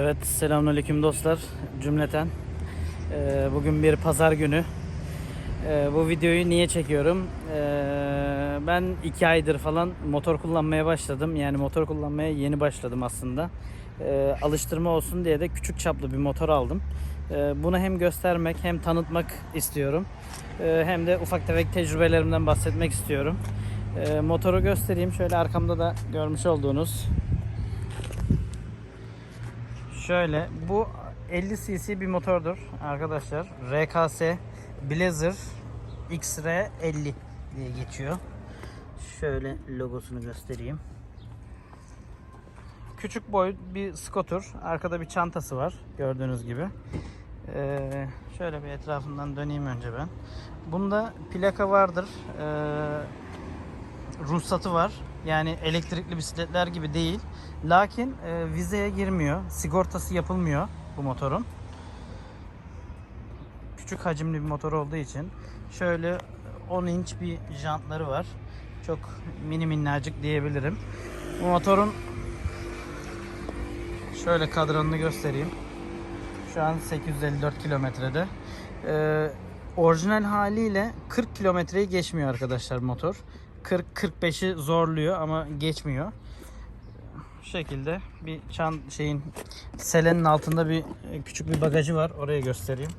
Evet, selamünaleyküm dostlar cümleten. Ee, bugün bir pazar günü. Ee, bu videoyu niye çekiyorum? Ee, ben iki aydır falan motor kullanmaya başladım. Yani motor kullanmaya yeni başladım aslında. Ee, alıştırma olsun diye de küçük çaplı bir motor aldım. Ee, bunu hem göstermek hem tanıtmak istiyorum. Ee, hem de ufak tefek tecrübelerimden bahsetmek istiyorum. Ee, motoru göstereyim. Şöyle arkamda da görmüş olduğunuz Şöyle bu 50 cc bir motordur arkadaşlar. RKS Blazer XR 50 diye geçiyor. Şöyle logosunu göstereyim. Küçük boy bir scooter. Arkada bir çantası var gördüğünüz gibi. Ee, şöyle bir etrafından döneyim önce ben. Bunda plaka vardır. Ee, ruhsatı var. Yani elektrikli bisikletler gibi değil. Lakin e, vizeye girmiyor. Sigortası yapılmıyor bu motorun. Küçük hacimli bir motor olduğu için şöyle 10 inç bir jantları var. Çok mini minnacık diyebilirim. Bu motorun şöyle kadranını göstereyim. Şu an 854 kilometrede. Ee, orijinal haliyle 40 kilometreyi geçmiyor arkadaşlar motor. 40-45'i zorluyor ama geçmiyor. Şu şekilde bir çan şeyin selenin altında bir e, küçük bir bagajı var. Oraya göstereyim.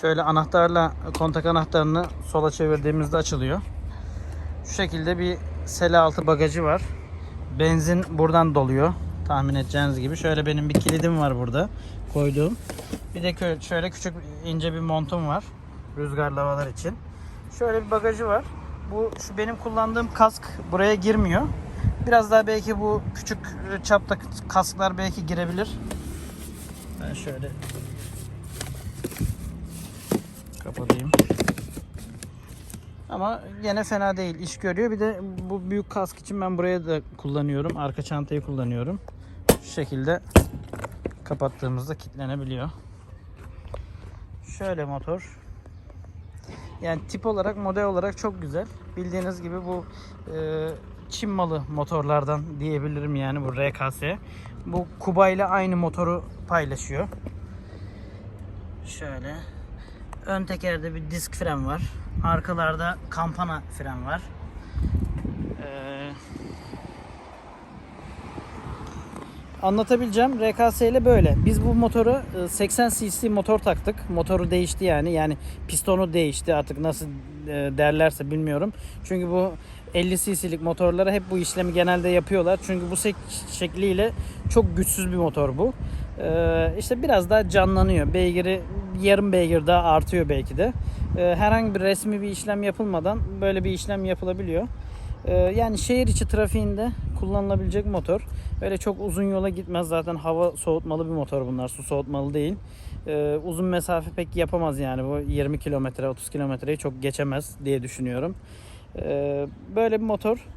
Şöyle anahtarla kontak anahtarını sola çevirdiğimizde açılıyor. Şu şekilde bir sele altı bagajı var. Benzin buradan doluyor. Tahmin edeceğiniz gibi. Şöyle benim bir kilidim var burada koyduğum. Bir de şöyle küçük ince bir montum var. Rüzgarlı havalar için. Şöyle bir bagajı var. Bu şu benim kullandığım kask buraya girmiyor. Biraz daha belki bu küçük e, çapta kasklar belki girebilir. Ben şöyle kapatayım. Ama yine fena değil. iş görüyor. Bir de bu büyük kask için ben buraya da kullanıyorum. Arka çantayı kullanıyorum. Şu şekilde kapattığımızda kilitlenebiliyor. Şöyle motor. Yani tip olarak, model olarak çok güzel. Bildiğiniz gibi bu e, Çin malı motorlardan diyebilirim yani bu RKS. Bu Kuba ile aynı motoru paylaşıyor. Şöyle. Ön tekerde bir disk fren var. Arkalarda kampana fren var. Ee, anlatabileceğim RKS ile böyle. Biz bu motoru e, 80 cc motor taktık. Motoru değişti yani. Yani pistonu değişti artık nasıl e, derlerse bilmiyorum. Çünkü bu 50 cc'lik motorlara hep bu işlemi genelde yapıyorlar. Çünkü bu şekliyle çok güçsüz bir motor bu. Ee, işte biraz daha canlanıyor. Beygiri yarım beygir daha artıyor belki de. Herhangi bir resmi bir işlem yapılmadan böyle bir işlem yapılabiliyor. Ee, yani şehir içi trafiğinde kullanılabilecek motor. Öyle çok uzun yola gitmez. Zaten hava soğutmalı bir motor bunlar. Su soğutmalı değil. Ee, uzun mesafe pek yapamaz yani. Bu 20 kilometre 30 kilometreyi çok geçemez diye düşünüyorum. Ee, böyle bir motor.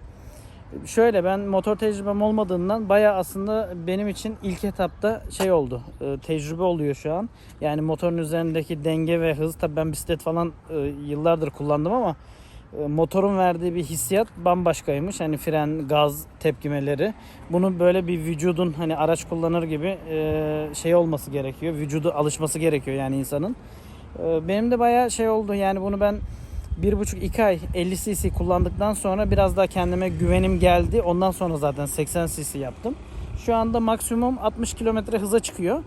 Şöyle ben motor tecrübem olmadığından baya aslında benim için ilk etapta şey oldu. tecrübe oluyor şu an. Yani motorun üzerindeki denge ve hız tabii ben bisiklet falan e, yıllardır kullandım ama motorun verdiği bir hissiyat bambaşkaymış. Hani fren, gaz tepkimeleri. Bunu böyle bir vücudun hani araç kullanır gibi e, şey olması gerekiyor. Vücudu alışması gerekiyor yani insanın. E, Benim de bayağı şey oldu. Yani bunu ben bir buçuk iki ay 50 cc kullandıktan sonra biraz daha kendime güvenim geldi. Ondan sonra zaten 80 cc yaptım. Şu anda maksimum 60 kilometre hıza çıkıyor.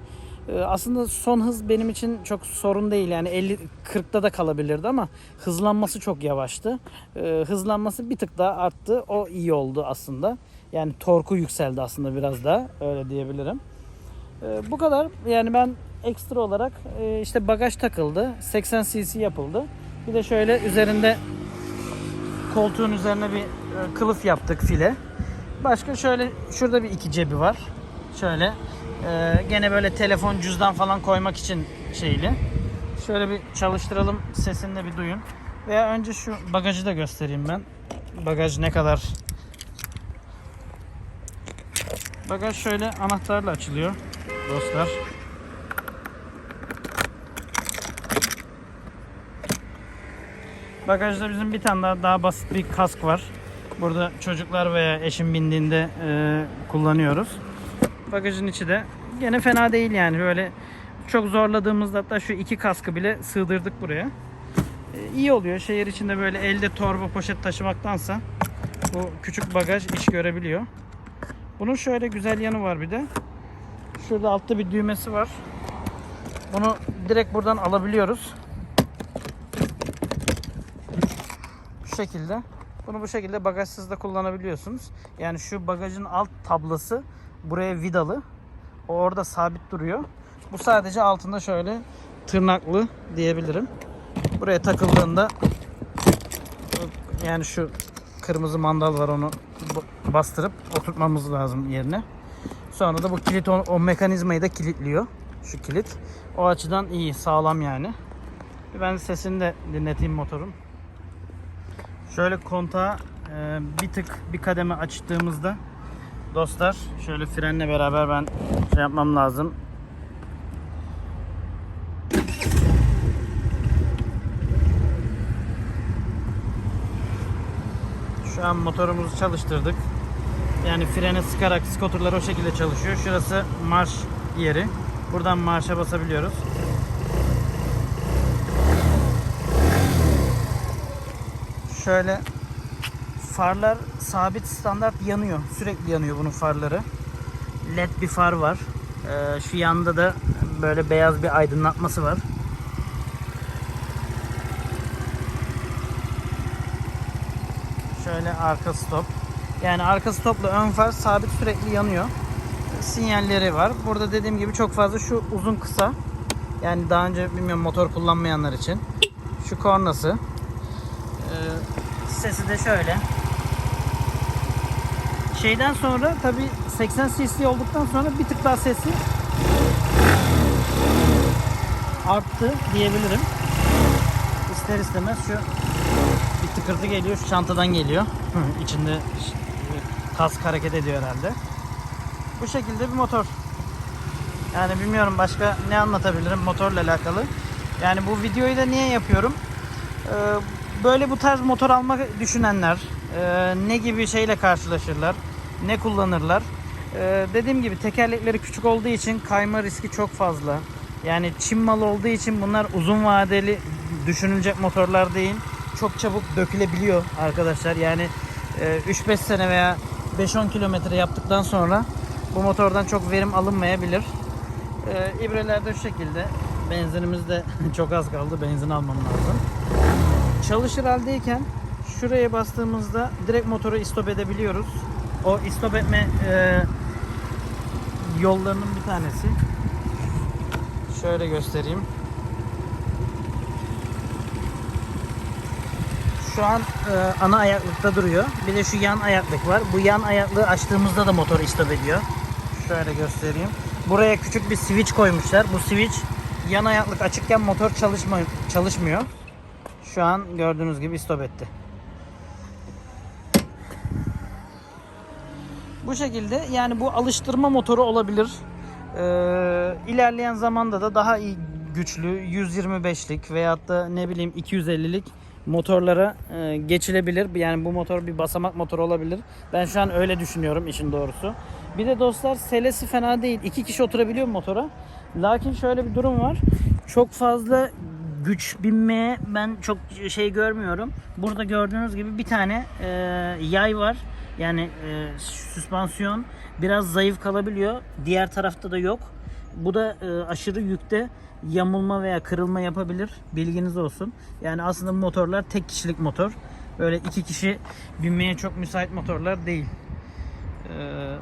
Ee, Aslında son hız benim için çok sorun değil. Yani 50 40'ta da kalabilirdi ama hızlanması çok yavaştı. Ee, Hızlanması bir tık daha arttı. O iyi oldu aslında. Yani torku yükseldi aslında biraz daha öyle diyebilirim. Ee, Bu kadar. Yani ben ekstra olarak e, işte bagaj takıldı. 80 cc yapıldı. Bir de şöyle üzerinde koltuğun üzerine bir e, kılıf yaptık file. Başka şöyle şurada bir iki cebi var. Şöyle e, gene böyle telefon cüzdan falan koymak için şeyli. Şöyle bir çalıştıralım sesini de bir duyun. Veya önce şu bagajı da göstereyim ben. Bagaj ne kadar Bagaj şöyle anahtarla açılıyor dostlar. Bagajda bizim bir tane daha, daha basit bir kask var. Burada çocuklar veya eşim bindiğinde e, kullanıyoruz. Bagajın içi de gene fena değil yani böyle çok zorladığımızda hatta şu iki kaskı bile sığdırdık buraya. E, iyi oluyor. Şehir içinde böyle elde torba poşet taşımaktansa bu küçük bagaj iş görebiliyor. Bunun şöyle güzel yanı var bir de. Şurada altta bir düğmesi var. Bunu direkt buradan alabiliyoruz. Bu şekilde. Bunu bu şekilde bagajsız da kullanabiliyorsunuz. Yani şu bagajın alt tablası buraya vidalı. O orada sabit duruyor. Bu sadece altında şöyle tırnaklı diyebilirim. Buraya takıldığında yani şu kırmızı mandal var onu bastırıp oturtmamız lazım yerine. Sonra da bu kilit o, o mekanizmayı da kilitliyor. Şu kilit. O açıdan iyi, sağlam yani. Ben sesini de dinleteyim motorun. Şöyle kontağı e, bir tık bir kademe açtığımızda dostlar şöyle frenle beraber ben şey yapmam lazım. Şu an motorumuzu çalıştırdık. Yani frene sıkarak skoturlar o şekilde çalışıyor. Şurası marş yeri. Buradan marşa basabiliyoruz. Şöyle farlar sabit standart yanıyor. Sürekli yanıyor bunun farları. LED bir far var. Ee, şu yanda da böyle beyaz bir aydınlatması var. Şöyle arka stop. Yani arka stopla ön far sabit sürekli yanıyor. Sinyalleri var. Burada dediğim gibi çok fazla şu uzun kısa. Yani daha önce bilmiyorum motor kullanmayanlar için. Şu kornası. Ee, sesi de şöyle. Şeyden sonra tabi 80 cc olduktan sonra bir tık daha sesi arttı diyebilirim. İster istemez şu bir tıkırtı geliyor. Şu çantadan geliyor. İçinde kask hareket ediyor herhalde. Bu şekilde bir motor. Yani bilmiyorum başka ne anlatabilirim motorla alakalı. Yani bu videoyu da niye yapıyorum? Ee, böyle bu tarz motor almak düşünenler e, ne gibi şeyle karşılaşırlar, ne kullanırlar. Ee, dediğim gibi tekerlekleri küçük olduğu için kayma riski çok fazla. Yani Çin malı olduğu için bunlar uzun vadeli düşünülecek motorlar değil. Çok çabuk dökülebiliyor arkadaşlar. Yani e, 3-5 sene veya 5-10 kilometre yaptıktan sonra bu motordan çok verim alınmayabilir. Ee, ibreler de şu şekilde. Benzinimiz de çok az kaldı. Benzin almam lazım. Çalışır haldeyken şuraya bastığımızda direkt motoru istop edebiliyoruz. O istop etme e, yollarının bir tanesi. Şöyle göstereyim. Şu an e, ana ayaklıkta duruyor. Bir de şu yan ayaklık var. Bu yan ayaklığı açtığımızda da motor istop ediyor. Şöyle göstereyim. Buraya küçük bir switch koymuşlar. Bu switch yan ayaklık açıkken motor çalışma, çalışmıyor. Şu an gördüğünüz gibi istop etti. Bu şekilde yani bu alıştırma motoru olabilir. Ee, ilerleyen zamanda da daha iyi güçlü 125'lik veyahut da ne bileyim 250'lik motorlara e, geçilebilir. Yani bu motor bir basamak motoru olabilir. Ben şu an öyle düşünüyorum işin doğrusu. Bir de dostlar selesi fena değil. İki kişi oturabiliyor motora. Lakin şöyle bir durum var. Çok fazla güç binmeye ben çok şey görmüyorum. Burada gördüğünüz gibi bir tane e, yay var. Yani e, süspansiyon biraz zayıf kalabiliyor. Diğer tarafta da yok. Bu da e, aşırı yükte yamulma veya kırılma yapabilir. Bilginiz olsun. Yani aslında motorlar tek kişilik motor. Böyle iki kişi binmeye çok müsait motorlar değil. Ee,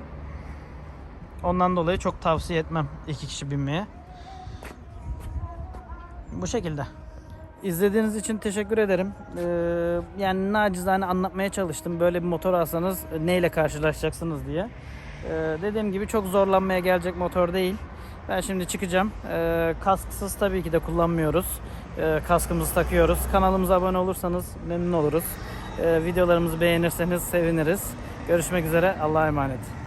ondan dolayı çok tavsiye etmem iki kişi binmeye. Bu şekilde. İzlediğiniz için teşekkür ederim. Ee, yani nacizane anlatmaya çalıştım. Böyle bir motor alsanız neyle karşılaşacaksınız diye. Ee, dediğim gibi çok zorlanmaya gelecek motor değil. Ben şimdi çıkacağım. Ee, kasksız tabii ki de kullanmıyoruz. Ee, kaskımızı takıyoruz. Kanalımıza abone olursanız memnun oluruz. Ee, videolarımızı beğenirseniz seviniriz. Görüşmek üzere. Allah'a emanet.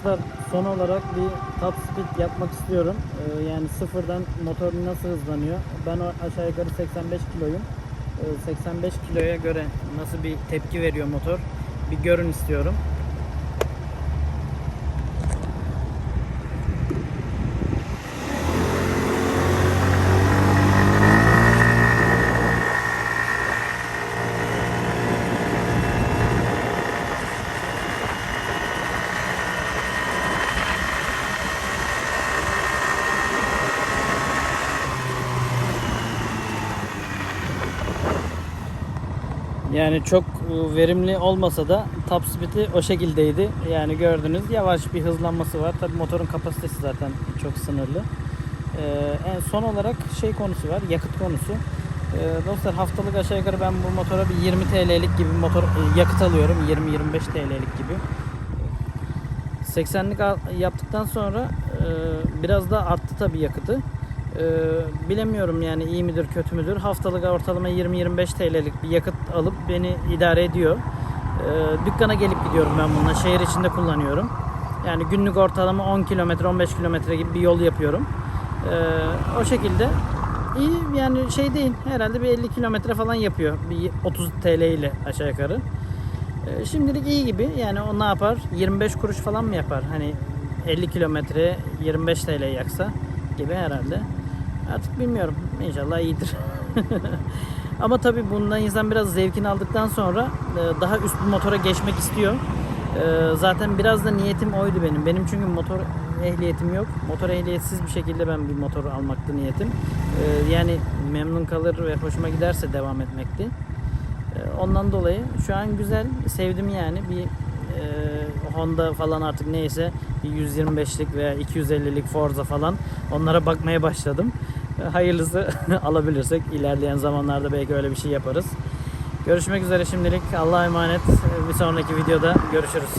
Dostlar son olarak bir top speed yapmak istiyorum. Ee, yani sıfırdan motor nasıl hızlanıyor? Ben aşağı yukarı 85 kiloyum. Ee, 85 kiloya göre nasıl bir tepki veriyor motor? Bir görün istiyorum. Yani çok e, verimli olmasa da top speed'i o şekildeydi. Yani gördünüz yavaş bir hızlanması var. Tabii motorun kapasitesi zaten çok sınırlı. Ee, son olarak şey konusu var, yakıt konusu. Ee, dostlar haftalık aşağı yukarı ben bu motora bir 20 TL'lik gibi motor e, yakıt alıyorum. 20-25 TL'lik gibi. 80'lik al- yaptıktan sonra e, biraz da arttı tabii yakıtı. E, bilemiyorum yani iyi midir kötü müdür. Haftalık ortalama 20-25 TL'lik bir yakıt alıp beni idare ediyor. E, dükkana gelip gidiyorum ben bununla. Şehir içinde kullanıyorum. Yani günlük ortalama 10 kilometre 15 kilometre gibi bir yol yapıyorum. E, o şekilde iyi yani şey değil herhalde bir 50 kilometre falan yapıyor. Bir 30 TL ile aşağı yukarı. Ee, Şimdilik iyi gibi. Yani o ne yapar? 25 kuruş falan mı yapar? Hani 50 kilometre 25 TL yaksa gibi herhalde. Artık bilmiyorum. İnşallah iyidir. Ama tabii bundan insan biraz zevkini aldıktan sonra e, daha üst bir motora geçmek istiyor. E, Zaten biraz da niyetim oydu benim. Benim çünkü motor ehliyetim yok. Motor ehliyetsiz bir şekilde ben bir motor almaktı niyetim. E, Yani memnun kalır ve hoşuma giderse devam etmekti. Ondan dolayı şu an güzel, sevdim yani bir Honda falan artık neyse bir 125'lik veya 250'lik Forza falan onlara bakmaya başladım. Hayırlısı alabilirsek ilerleyen zamanlarda belki öyle bir şey yaparız. Görüşmek üzere şimdilik. Allah'a emanet. Bir sonraki videoda görüşürüz.